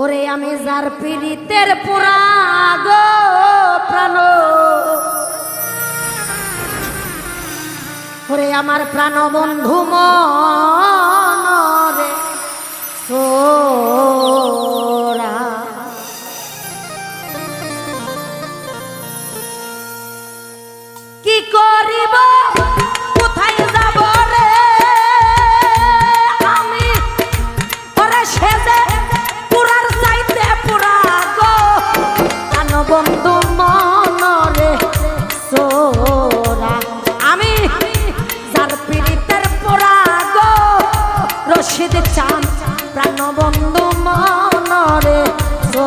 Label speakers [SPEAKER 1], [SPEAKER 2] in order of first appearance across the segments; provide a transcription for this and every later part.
[SPEAKER 1] ওরে আমি যার পীড়িতের পুরা গো প্রাণ। ওরে আমার প্রাণ বন্ধু মন ও বন্ধু মানারে
[SPEAKER 2] সো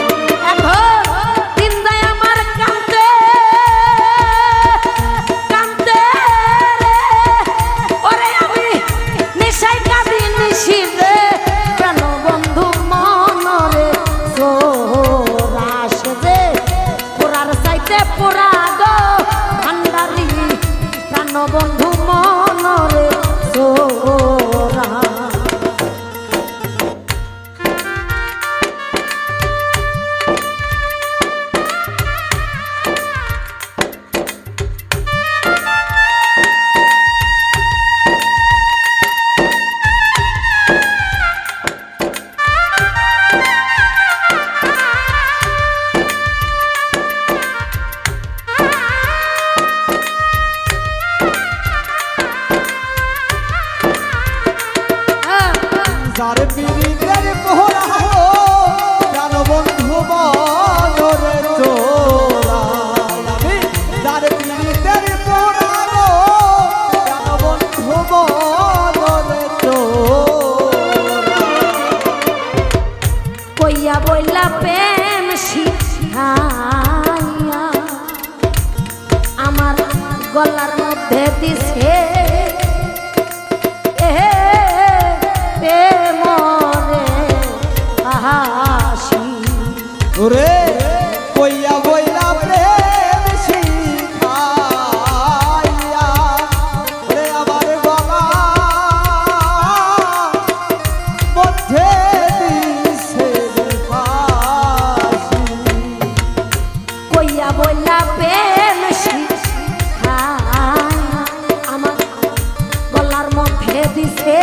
[SPEAKER 1] কইয়া বললা প্রেম আমার গলার মধ্যে দিছে।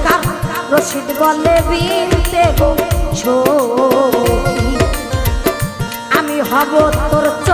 [SPEAKER 1] সরকার রশিদ বলে বিনতে গো আমি হব তোর চ